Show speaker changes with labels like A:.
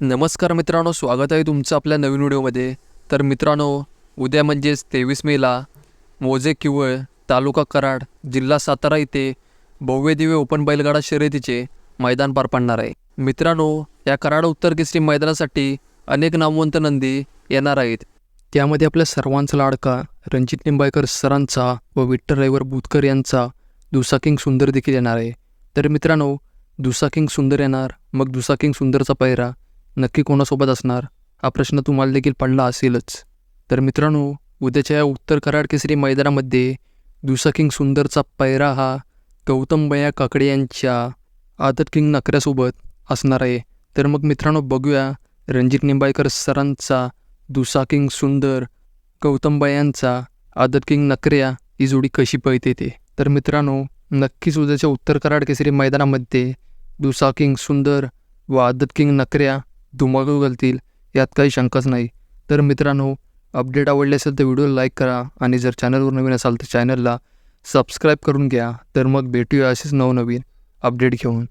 A: नमस्कार मित्रांनो स्वागत आहे तुमचं आपल्या नवीन व्हिडिओमध्ये. तर मित्रांनो उद्या म्हणजेच तेवीस मेला मोजे किवळ तालुका कराड जिल्हा सातारा इथे भव्य दिव्य ओपन बैलगाडा शर्यतीचे मैदान पार पडणार आहे. मित्रांनो या कराड उत्तर केसरी मैदानासाठी अनेक नामवंत नंदी येणार आहेत. त्यामध्ये आपल्या सर्वांचा लाडका रणजित निंबाळकर सरांचा व विठ्ठल रविवर बुतकर यांचा दुसा किंग सुंदर देखील येणार आहे. तर मित्रांनो दुसा किंग सुंदर येणार मग दुसा किंग सुंदरचा पायरा नक्की कोणासोबत असणार? हा प्रश्न तुम्हाला देखील पडला असेलच. तर मित्रांनो उद्याच्या या उत्तर कराड केसरी मैदानामध्ये दुसा किंग सुंदरचा पैरा हा गौतम बया काकडे यांच्या आदत किंग नकऱ्यासोबत असणार आहे. तर मग मित्रांनो बघूया रणजित निंबाळकर सरांचा दुसा किंग सुंदर गौतम बयांचा आदत किंग नकऱ्या ही जोडी कशी पळते ते. तर मित्रांनो नक्कीच उद्याच्या उत्तर कराड केसरी मैदानामध्ये दुसा किंग सुंदर व आदत किंग नकऱ्या धुमाकूळ घालतील यात काही शंकाच नाही. तर मित्रांनो अपडेट आवडले असेल तर व्हिडिओ लाईक करा आणि जर चॅनलवर नवीन असाल तर चॅनलला सबस्क्राईब करून घ्या. तर मग भेटूया असेच नवनवीन अपडेट घेऊन.